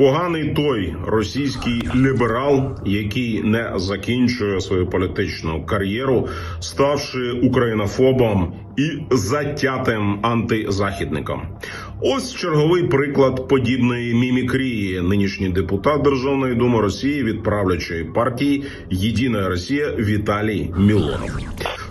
Поганий той російський ліберал, який не закінчує свою політичну кар'єру, ставши українофобом і затятим антизахідником. Ось черговий приклад подібної мімікрії. Нинішній депутат Державної думи Росії від правлячої партії Єдина Росія Віталій Мілонов.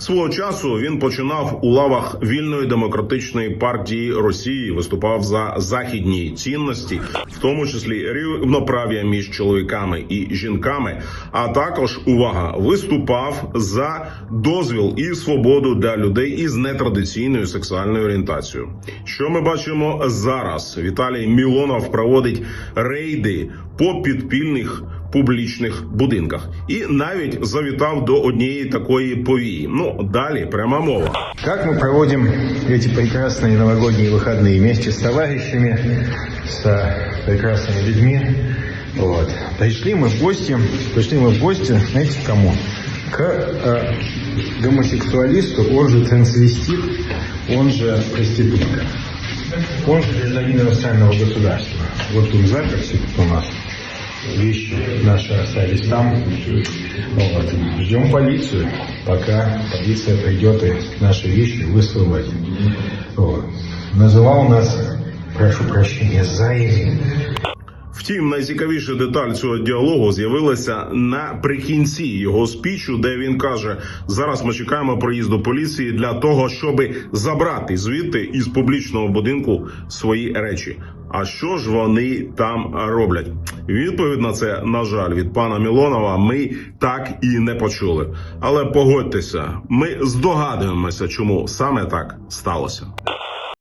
Свого часу він починав у лавах вільної демократичної партії Росії, виступав за західні цінності, в тому числі рівноправ'я між чоловіками і жінками. А також увага виступав за дозвіл і свободу для людей із нетрадиційною сексуальною орієнтацією. Що ми бачимо зараз? Віталій Мілонов проводить рейди по підпільних публічних будинках і навіть завітав до однієї такої повії. Ну далі пряма мова. Как мы проводим эти прекрасные новогодние выходные вместе с товарищами, с э, прекрасными людьми. Вот. Пришли мы в гости, пришли мы в гости, знаете, к кому? К э, гомосексуалисту, он же трансвестит, он же проститутка. Он же гражданин иностранного государства. Вот тут заперся тут у нас. Вещи наши остались там. Вот. Ждем полицию, пока полиция придет и наши вещи высылать. Вот. Называл нас, прошу прощения, заями. Втім, найцікавіша деталь цього діалогу з'явилася наприкінці його спічу, де він каже: зараз ми чекаємо приїзду поліції для того, щоб забрати звідти із публічного будинку свої речі. А що ж вони там роблять? Відповідь на це, на жаль, від пана Мілонова ми так і не почули. Але погодьтеся, ми здогадуємося, чому саме так сталося.